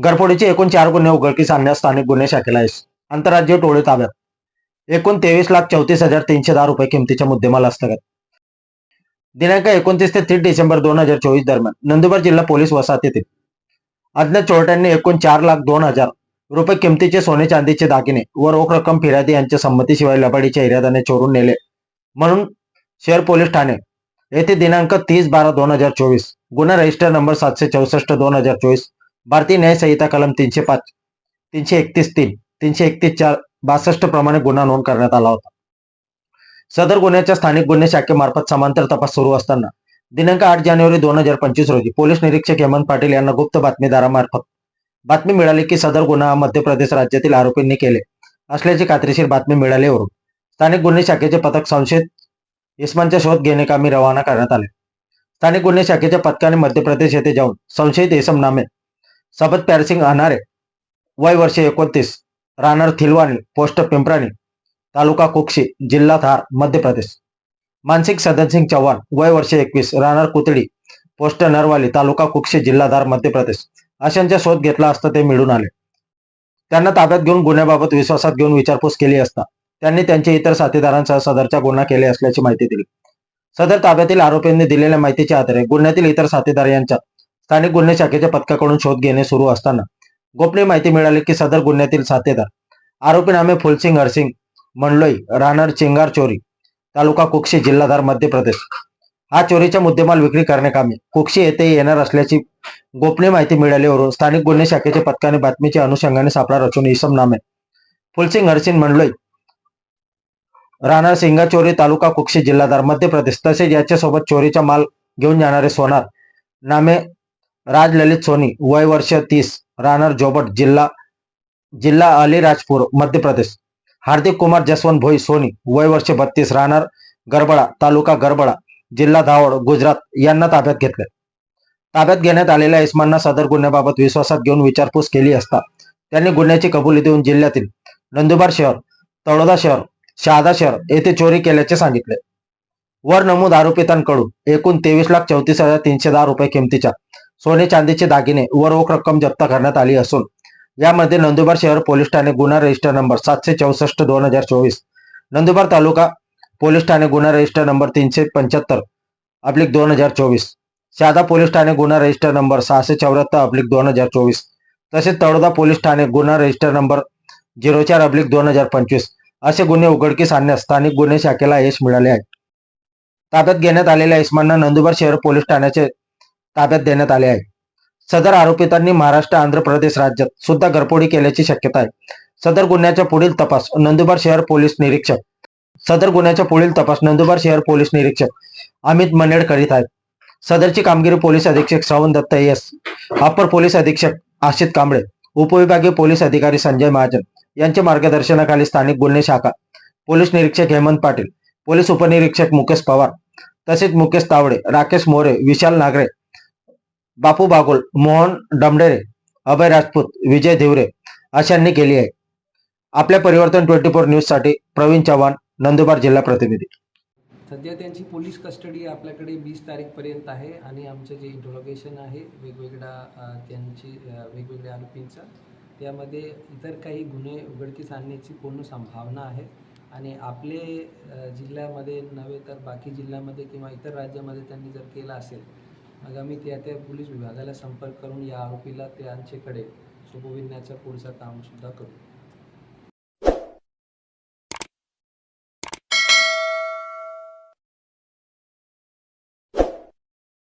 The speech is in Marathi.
घरफोडीचे एकूण चार गुन्हे उघडकीस आणण्यास स्थानिक गुन्हे शाखेला आहे आंतरराज्यीय टोळी ताब्यात. एकूण तेवीस लाख चौतीस हजार तीनशे दहा रुपये किमतीच्या मुद्देमाल हस्तगत. दिनांक एकोणतीस ते तीस डिसेंबर दोन हजार चोवीस दरम्यान नंदुरबार जिल्हा पोलीस वसाहतीतील अज्ञात चोरट्यांनी एकूण चार लाख दोन हजार रुपये किमतीचे सोने चांदीचे दागिने व रोख रक्कम फिर्यादी यांच्या संमतीशिवाय लबाडीच्या इराद्याने चोरून नेले. म्हणून शहर पोलीस ठाणे येथे दिनांक तीस बारा दोन हजार चोवीस गुन्हा रजिस्टर नंबर सातशे चौसष्ट दोन हजार चोवीस भारतीय न्याय संहिता कलम तीनशे पाच तीनशे एकतीस तीन तीनशे एकतीस चार बासष्ट प्रमाणे गुन्हा नोंद करण्यात आला होता. सदर गुन्ह्याच्या स्थानिक गुन्हे शाखेमार्फत समांतर तपास सुरू असताना दिनांक आठ जानेवारी दोन हजार पंचवीस रोजी पोलीस निरीक्षक हेमंत पाटील यांना गुप्त बातमीदारामार्फत बातमी मिळाली की सदर गुन्हा मध्य प्रदेश राज्यातील आरोपींनी केले असल्याची खात्रीशीर बातमी मिळाल्यावरून स्थानिक गुन्हे शाखेचे पथक संशयित इस्मानचा शोध घेणे कामी रवाना करण्यात आले. स्थानिक गुन्हे शाखेच्या पथकाने मध्य प्रदेश येथे जाऊन संशयित इसम नामे सबत प्यारसिंग अनारे वय वर्षे एकोणतीस राहणार थिलवाणी पोस्ट पिंपराणी तालुका कुक्षी जिल्हा थार मध्य प्रदेश मानसिक सदन सिंग चव्हाण वय वर्षे एकवीस राहणार कुतडी पोस्ट नरवाली तालुका कुक्षी जिल्हा धार मध्य प्रदेश अशांचा शोध घेतला असता ते मिळून आले. त्यांना ताब्यात घेऊन गुन्ह्याबाबत विश्वासात घेऊन विचारपूस केली असता त्यांनी त्यांच्या इतर साथीदारांसह सदरचा गुन्हा केले असल्याची माहिती दिली. सदर ताब्यातील आरोपींनी दिलेल्या माहितीच्या आधारे गुन्ह्यातील इतर साथीदार यांच्या स्थानिक गुन्हे शाखेच्या पथकाकडून शोध घेणे सुरू असताना गोपनीय माहिती मिळाली की सदर गुन्ह्यातील साथेदार आरोपी नामे फुलसिंग हरसिंग मंडलोई राहणार चिंगार चोरी तालुका कुक्षी जिल्हाधार मध्य प्रदेश. हा चोरीचा मुद्देमाल विक्री करण्याकामी कुक्षी येथे येणार असल्याची गोपनीय माहिती मिळाल्यावरून स्थानिक गुन्हे शाखेच्या पथकाने बातमीच्या अनुषंगाने सापळा रचून इसम नामे. फुलसिंग हरसिंग मंडलोई राहणार सिंगा चोरी तालुका कुक्षी जिल्हाधार मध्य प्रदेश तसेच याच्यासोबत चोरीचा माल घेऊन जाणारे सोनार नामे राजललित सोनी वय वर्ष तीस राहणार जोबट जिल्हा जिल्हा अलीराजपूर मध्य प्रदेश. हार्दिक कुमार जसवंत भोई सोनी वय वर्ष बत्तीस राहणार गरबडा तालुका गरबडा जिल्हा धावड गुजरात यांना ताब्यात घेतले ताब्यात घेण्यात आलेल्या इस्मांना सदर गुन्ह्याबाबत विश्वासात घेऊन विचारपूस केली असता त्यांनी गुन्ह्याची कबुली देऊन जिल्ह्यातील नंदुरबार शहर तळोदा शहर शहादा शहर येथे चोरी केल्याचे सांगितले. वर नमूद आरोपितांकडून एकूण तेवीस लाख चौतीस हजार तीनशे दहा रुपये किमतीच्या सोने चांदीचे दागिने व रोख रक्कम जप्त करण्यात आली असून यामध्ये नंदुरबार शहर पोलीस ठाणे गुन्हा रजिस्टर नंबर सातशे चौसष्ट दोन हजार चोवीस नंदुरबार तालुका पोलीस ठाणे गुन्हा रजिस्टर नंबर तीनशे पंच्याहत्तर अब्लिक दोन हजार चोवीस शहादा पोलीस ठाणे गुन्हा रजिस्टर नंबर सहाशे चौऱ्याहत्तर अब्लिक दोन हजार चोवीस तसेच तळोदा पोलीस ठाणे गुन्हा रजिस्टर नंबर झिरो चार अब्लिक दोन हजार पंचवीस असे गुन्हे उघडकीस आणण्यास स्थानिक गुन्हे शाखेला यश मिळाले आहे. ताब्यात घेण्यात आलेल्या इस्मांना नंदुरबार शहर पोलीस ठाण्याचे ताब्यात देण्यात आले आहे. सदर आरोपितांनी महाराष्ट्र आंध्र प्रदेश राज्यात सुद्धा घरफोडी केल्याची शक्यता आहे. सदर गुन्ह्याचा पुढील तपास नंदुरबार शहर पोलीस निरीक्षक. सदर गुन्ह्याचा पुढील तपास नंदुरबार शहर पोलीस निरीक्षक अमित मनेड करीत आहेत. सदरची कामगिरी पोलीस अधीक्षक श्रवण दत्त एस अप्पर पोलीस अधीक्षक आशित कांबळे उपविभागीय पोलीस अधिकारी संजय महाजन यांच्या मार्गदर्शनाखाली स्थानिक गुन्हे शाखा पोलीस निरीक्षक हेमंत पाटील पोलीस उपनिरीक्षक मुकेश पवार तसेच मुकेश तावडे राकेश मोरे विशाल नागरे बापू बागुल मोहन डमडेरे अभय राजपूत विजय धिवरे अशांनी केली आहे. आपल्या परिवर्तन ट्वेंटी फोर न्यूजसाठी प्रवीण चव्हाण नंदुरबार जिल्हा प्रतिनिधी. सध्या त्यांची पोलीस कस्टडी आपल्याकडे वीस तारीखपर्यंत आहे आणि आमचं जे इंट्रोगेशन आहे वेगवेगळ्या त्यांची वेगवेगळ्या आरोपींचं त्यामध्ये इतर काही गुन्हे उघडकीस आणण्याची पूर्ण संभावना आहे. आणि आपले जिल्ह्यामध्ये नव्हे तर बाकी जिल्ह्यामध्ये किंवा इतर राज्यामध्ये त्यांनी जर केलं असेल मग आम्ही त्या त्या पोलीस विभागाला संपर्क करून या आरोपीला त्यांच्याकडे सोपविण्याचं पुढचं कामसुद्धा करू.